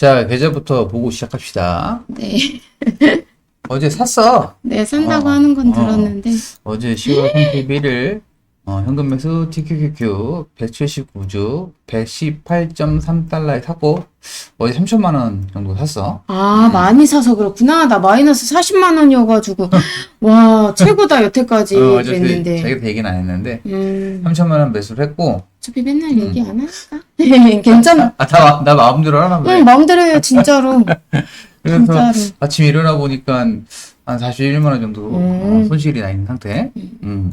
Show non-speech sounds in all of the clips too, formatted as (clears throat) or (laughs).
자, 계좌부터 보고 시작합시다. 네. (laughs) 어제 샀어. 네, 산다고 어, 하는 건 어. 들었는데. 어제 10월 31일 어, 현금 매수 TQQQ 179주 118.3달러에 샀고 어제 3천만 원 정도 샀어. 아, 많이 사서 그렇구나. 나 마이너스 40만 원이어가지고. (laughs) 와, 최고다, 여태까지. 어, 어제 그 그랬는데. 자기도 얘기는 안 했는데 음, 3천만 원 매수를 했고 어차피 맨날 음. 얘기 안 하니까. 괜찮아. 아, 다, 나 마음대로 하나 봐. 응, 마음대로 해요, 진짜로. (laughs) 그래서 진짜로. 아침에 일어나 보니까 한 41만 원 정도 음. 어, 손실이 나 있는 상태. 음.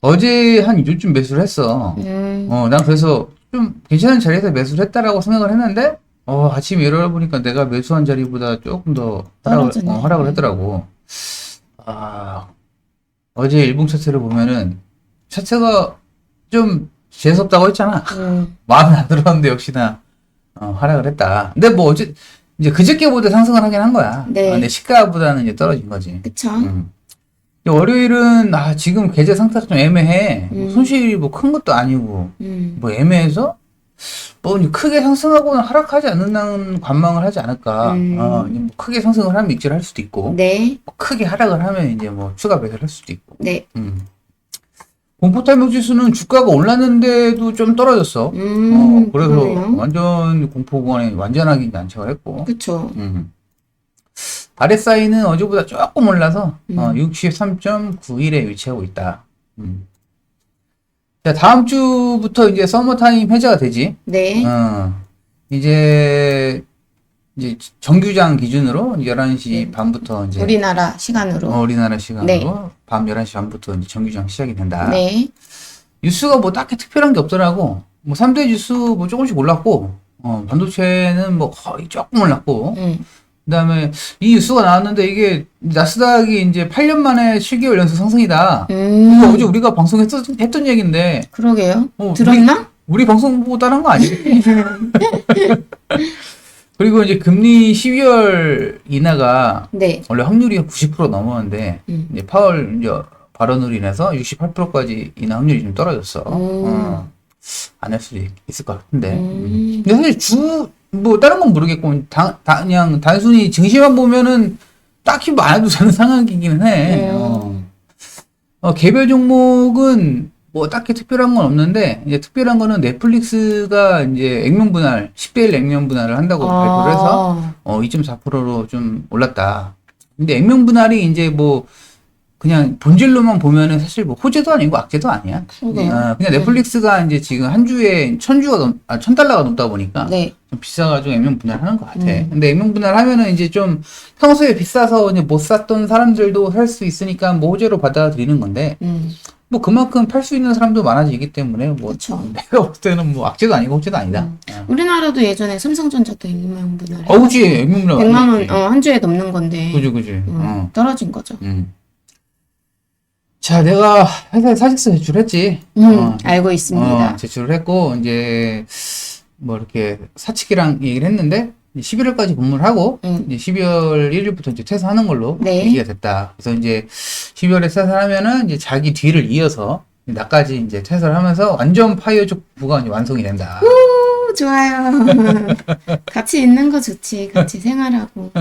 어제 한 2주쯤 매수를 했어. 음, 어, 난 그래서 좀 괜찮은 자리에서 매수를 했다라고 생각을 했는데, 어, 아침에 일어나 보니까 내가 매수한 자리보다 조금 더 하락을, 떨어졌네. 어, 하락을 했더라고. 아, 어제 일봉 차트를 보면은, 차트가 좀 재수없다고 했잖아. 음, (laughs) 마음에 안 들었는데 역시나, 어, 하락을 했다. 근데 뭐 어제, 이제 그저께보다 상승을 하긴 한 거야. 네. 어, 근데 시가보다는 이제 떨어진 거지. 그쵸. 음. 월요일은, 아, 지금 계좌 상태가 좀 애매해. 뭐 음. 손실이 뭐 큰 것도 아니고. 음, 뭐 애매해서 뭐 이제 크게 상승하거나 하락하지 않는다는 관망을 하지 않을까. 음. 어, 이제 뭐 크게 상승을 하면 익절할 수도 있고, 네, 뭐 크게 하락을 하면 이제 뭐 추가 매수를 할 수도 있고. 네. 음. 공포 탈목 지수는 주가가 올랐는데도 좀 떨어졌어. 음, 어, 그래서 그러네요. 완전 공포 구간에 완전하게 안착을 했고. 그쵸. 음. RSI는 어제보다 조금 올라서 음. 어, 63.91에 위치하고 있다. 음. 자, 다음 주부터 이제 서머타임 해제가 되지. 네, 어, 이제, 이제 정규장 기준으로 11시 네. 반부터 이제 우리나라 시간으로. 어, 우리나라 시간으로 네. 밤 11시 반부터 이제 정규장 시작이 된다. 네, 뉴스가 뭐 딱히 특별한 게 없더라고. 뭐 3대 뉴스 뭐 조금씩 올랐고, 어, 반도체는 뭐 거의 조금 올랐고, 음, 그다음에 이 뉴스가 나왔는데 이게 나스닥이 이제 8년 만에 7개월 연속 상승이다. 음, 어제 우리가 방송했던 했던 얘기인데 그러게요. 어, 들었나? 우리 방송 보고 따른 거 아니겠지? (laughs) 그리고 이제 금리 12월 인하가 네, 원래 확률이 90% 넘었는데 음. 이제 파월 이제 발언으로 인해서 68%까지 인하 확률이 좀 떨어졌어. 오. 어, 안할 수도 있- 있을 것 같은데. 음. 근데 사실 주, 뭐, 다른 건 모르겠고, 다, 다, 그냥 단순히 증시만 보면은 딱히 뭐안 해도 되는 (laughs) 상황이기는 해. 음. 어. 어, 개별 종목은 뭐 딱히 특별한 건 없는데, 이제 특별한 거는 넷플릭스가 이제 액면 분할, 10대 1 액면 분할을 한다고 발표를 해서, 아, 어, 2.4%로 좀 올랐다. 근데 액면 분할이 이제 뭐, 그냥 본질로만 보면은 사실 뭐 호재도 아니고 악재도 아니야. 그러게요. 아, 그냥 넷플릭스가 이제 지금 한 주에 천 주가 넘, 아, 천 달러가 넘다 보니까 네, 좀 비싸가지고 액면 분할하는 것 같아. 음. 근데 액면 분할하면은 이제 좀 평소에 비싸서 이제 못 샀던 사람들도 살 수 있으니까 뭐 호재로 받아들이는 건데 음, 뭐 그만큼 팔 수 있는 사람도 많아지기 때문에 뭐 그쵸. 내가 볼 때는 뭐 악재도 아니고 호재도 아니다. 음. 우리나라도 예전에 삼성전자도 100만 분할. 어, 그지 액면 분할. 100만 원, 어, 한 주에 넘는 건데. 그지 그지. 음, 어. 떨어진 거죠. 음. 자, 내가 회사에 사직서 제출했지. 음, 어. 알고 있습니다. 어, 제출을 했고 이제 뭐 이렇게 사측이랑 얘기를 했는데 11월까지 근무를 하고 음. 이제 12월 1일부터 이제 퇴사하는 걸로 네. 얘기가 됐다. 그래서 이제 12월에 퇴사하면은 이제 자기 뒤를 이어서 나까지 이제 퇴사를 하면서 완전 파이어족 부가 이제 완성이 된다. 오, 좋아요. (laughs) 같이 있는 거 좋지. 같이 생활하고.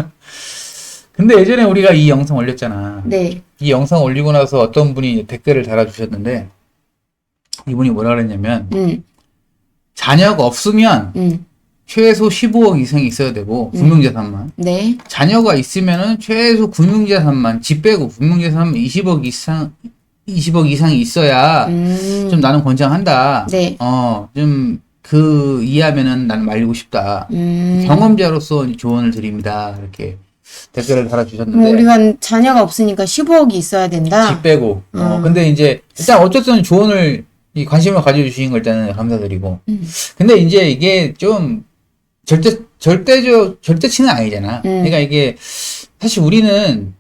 근데 예전에 우리가 이 영상 올렸잖아. 네. 이 영상 올리고 나서 어떤 분이 이제 댓글을 달아주셨는데 이분이 뭐라 그랬냐면 음, 자녀가 없으면 음, 최소 15억 이상이 있어야 되고 음. 금융자산만 네. 자녀가 있으면은 최소 금융자산만 집 빼고 금융자산만 20억 이상 20억 이상이 있어야 음, 좀 나는 권장한다. 네. 어, 좀 그 이하면은 나는 말리고 싶다. 음. 경험자로서 조언을 드립니다. 이렇게 댓글을 달아주셨는데 뭐 우리가 자녀가 없으니까 15억이 있어야 된다. 집 빼고. 어, 음. 근데 이제 일단 어쨌든 조언을 이 관심을 가져주신 걸 일단은 감사드리고. 음. 근데 이제 이게 좀 절대 절대적 절대치는 아니잖아. 음. 그러니까 이게 사실 우리는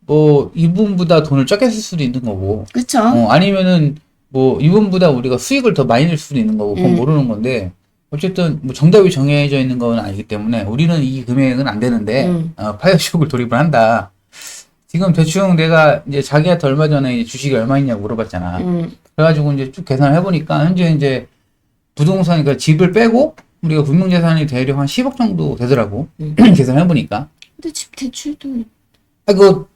뭐 이분보다 돈을 적게 쓸 수도 있는 거고, 그쵸? 어, 아니면은 뭐 이분보다 우리가 수익을 더 많이 낼 수도 있는 거고, 그건 음. 모르는 건데. 어쨌든 뭐 정답이 정해져 있는 건 아니기 때문에 우리는 이 금액은 안 되는데 음. 어, 파이어쇼크를 돌입을 한다. 지금 대충 내가 이제 자기한테 얼마 전에 주식이 얼마 있냐고 물어봤잖아. 음, 그래가지고 이제 쭉 계산을 해보니까 현재 이제 부동산 그러니까 집을 빼고 우리가 금융자산이 대략 한 10억 정도 되더라고. 음. (clears throat) 계산해보니까. 근데 집 대출도 아, 그,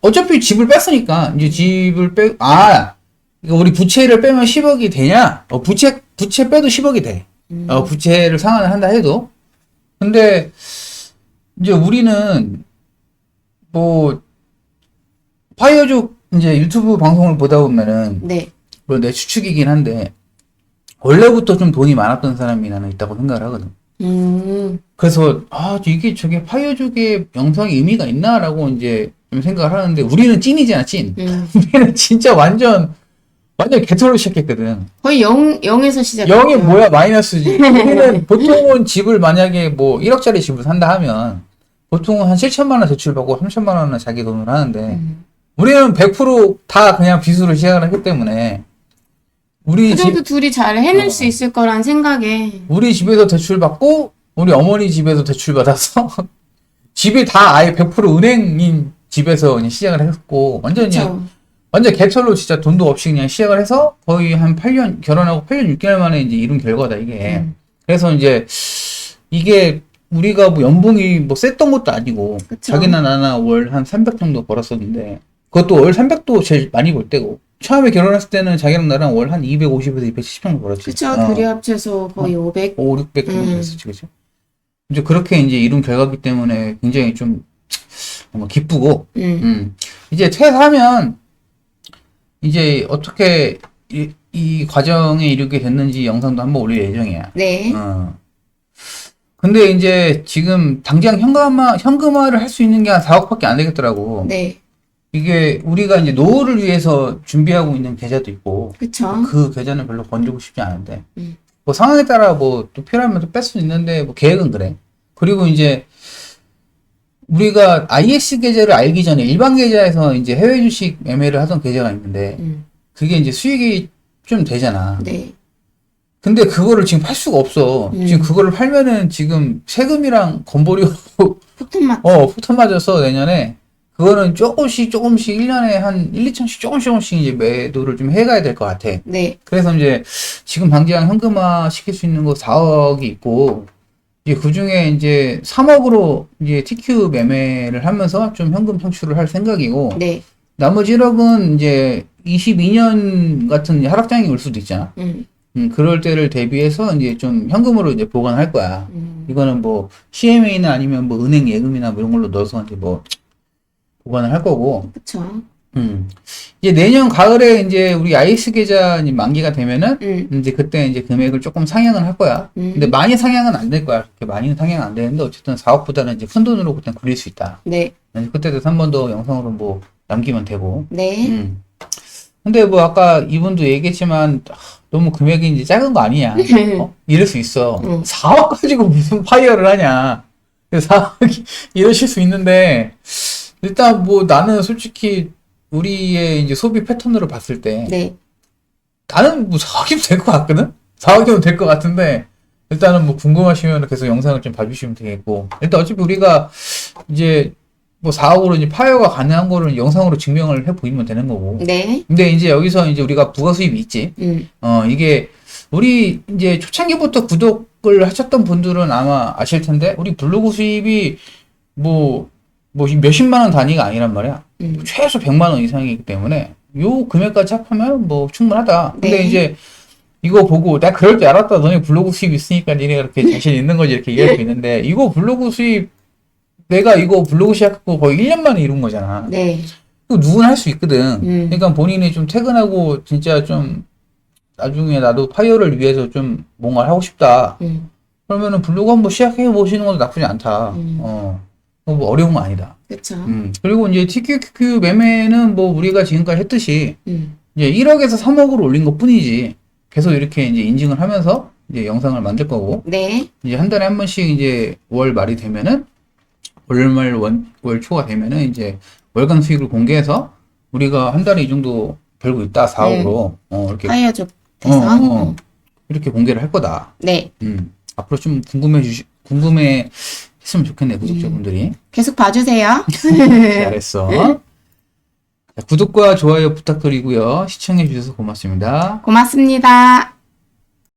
어차피 집을 뺐으니까, 이제 집을 빼, 아, 이거 우리 부채를 빼면 10억이 되냐? 어, 부채, 부채 빼도 10억이 돼. 음. 어, 부채를 상환을 한다 해도. 근데, 이제 우리는, 뭐, 파이어족 이제 유튜브 방송을 보다 보면은, 네. 물론 내 추측이긴 한데, 원래부터 좀 돈이 많았던 사람이 나는 있다고 생각을 하거든. 음. 그래서, 아, 이게 저게 파이어족의 영상이 의미가 있나라고 이제 좀 생각을 하는데, 우리는 찐이잖아, 찐. 음. (laughs) 우리는 진짜 완전, 완전 개털로 시작했거든. 거의 0, 0에서 시작. 영이 뭐야 마이너스지. (laughs) 우리는 보통은 집을 만약에 뭐 1억짜리 집을 산다 하면 보통은 한 7천만 원 대출 받고 3천만 원은 자기 돈으로 하는데 음. 우리는 100%다 그냥 빚으로 시작을 했기 때문에 우리 집 그래도 둘이 잘 해낼 어. 수 있을 거란 생각에. 우리 집에서 대출 받고 우리 어머니 집에서 대출 받아서 (laughs) 집이 다 아예 100% 은행인 집에서 그냥 시작을 했고 완전 그냥 그쵸. 완전 개털로 진짜 돈도 없이 그냥 시작을 해서 거의 한 8년 결혼하고 8년 6개월 만에 이제 이룬 결과다 이게. 음. 그래서 이제 이게 우리가 뭐 연봉이 뭐 셌던 것도 아니고 그쵸. 자기나 나나 월 한 300 정도 벌었었는데 그것도 월 300도 제일 많이 벌 때고 처음에 결혼했을 때는 자기랑 나랑 월 한 250에서 270 정도 벌었지. 그쵸. 어. 둘이 합쳐서 거의 500. 5, 600 정도 음. 됐었지, 그죠? 이제 그렇게 이제 이룬 결과기 때문에 굉장히 좀 뭔가 기쁘고 음. 음. 이제 퇴사하면 이제 어떻게 이, 이 과정에 이르게 됐는지 영상도 한번 올릴 예정이야. 네. 어. 근데 이제 지금 당장 현금화, 현금화를 할 수 있는 게 한 4억밖에 안 되겠더라고. 네. 이게 우리가 이제 노후를 위해서 준비하고 있는 계좌도 있고, 그쵸. 그 계좌는 별로 건지고 싶지 않은데, 음. 뭐 상황에 따라 뭐 또 필요하면 또 뺄 수 있는데, 뭐 계획은 그래. 그리고 이제 우리가 IS 계좌를 알기 전에 일반 계좌에서 이제 해외 주식 매매를 하던 계좌가 있는데, 음. 그게 이제 수익이 좀 되잖아. 네. 근데 그거를 지금 팔 수가 없어. 음. 지금 그거를 팔면은 지금 세금이랑 건보료 폭탄 어, 폭탄 맞아서 내년에 그거는 조금씩 조금씩 1년에 한 1, 2천씩 조금씩 조금씩 이제 매도를 좀 해가야 될 것 같아. 네. 그래서 이제 지금 당장 현금화 시킬 수 있는 거 4억이 있고 이제 그 중에 이제 3억으로 이제 TQ 매매를 하면서 좀 현금 창출을 할 생각이고 네. 나머지 1억은 이제 22년 같은 하락장이 올 수도 있잖아. 음. 음, 그럴 때를 대비해서 이제 좀 현금으로 이제 보관할 거야. 음. 이거는 뭐 CMA나 아니면 뭐 은행 예금이나 뭐 이런 걸로 넣어서 이제 뭐 보관을 할 거고. 그쵸. 음. 이제 내년 가을에 이제 우리 IS 계좌 만기가 되면은 음. 이제 그때 이제 금액을 조금 상향을 할 거야. 음. 근데 많이 상향은 안 될 거야. 그렇게 많이는 상향 안 되는데 어쨌든 4억보다는 이제 큰 돈으로 그때 굴릴 수 있다. 네. 그때 돼서 한 번 더 영상으로 뭐 남기면 되고. 네. 음. 근데 뭐 아까 이분도 얘기했지만 아, 너무 금액이 이제 작은 거 아니냐. (laughs) 어? 이럴 수 있어. 음. 4억 가지고 무슨 파이어를 하냐. 4억이 이러실 수 있는데 일단 뭐 나는 솔직히 우리의 이제 소비 패턴으로 봤을 때 네. 나는 뭐 4억이면 될 것 같거든? 4억이면 될 것 같은데 일단은 뭐 궁금하시면 계속 영상을 좀 봐주시면 되겠고 일단 어차피 우리가 이제 뭐 4억으로 이제 파이어가 가능한 거를 영상으로 증명을 해 보이면 되는 거고 네. 근데 이제 여기서 이제 우리가 부가 수입이 있지 음. 어, 이게, 우리 이제 초창기부터 구독을 하셨던 분들은 아마 아실 텐데, 우리 블로그 수입이 뭐, 뭐 몇십만 원 단위가 아니란 말이야. 음. 최소 100만 원 이상이기 때문에, 요 금액까지 합하면 뭐 충분하다. 근데 네. 이제, 이거 보고, 내가 그럴 줄 알았다. 너네 블로그 수입 있으니까 니네가 그렇게 자신 있는 거지. 이렇게 이해할 수 있는데, 이거 블로그 수입, 내가 이거 블로그 시작하고 거의 1년 만에 이룬 거잖아. 네. 이거 누구나 할 수 있거든. 음. 그러니까 본인이 좀 퇴근하고 진짜 좀 나중에 나도 파이어를 위해서 좀 뭔가를 하고 싶다. 음. 그러면은 블로그 한번 시작해 보시는 것도 나쁘지 않다. 음. 어. 그거 뭐 어려운 거 아니다. 그쵸. 음. 그리고 이제 TQQQ 매매는 뭐 우리가 지금까지 했듯이 음. 이제 1억에서 3억으로 올린 것 뿐이지. 계속 이렇게 이제 인증을 하면서 이제 영상을 만들 거고 네. 이제 한 달에 한 번씩 이제 월 말이 되면은 월말 원, 월 초가 되면은 이제 월간 수익을 공개해서 우리가 한 달에 이 정도 벌고 있다 4억으로 어 이렇게 파이어족 어, 돼서. 어, 이렇게 공개를 할 거다. 네. 음 앞으로 좀 궁금해 주시 궁금해 했으면 좋겠네 구독자분들이 계속 봐주세요. (laughs) 잘했어. 자, (laughs) 구독과 좋아요 부탁드리고요 시청해 주셔서 고맙습니다. 고맙습니다.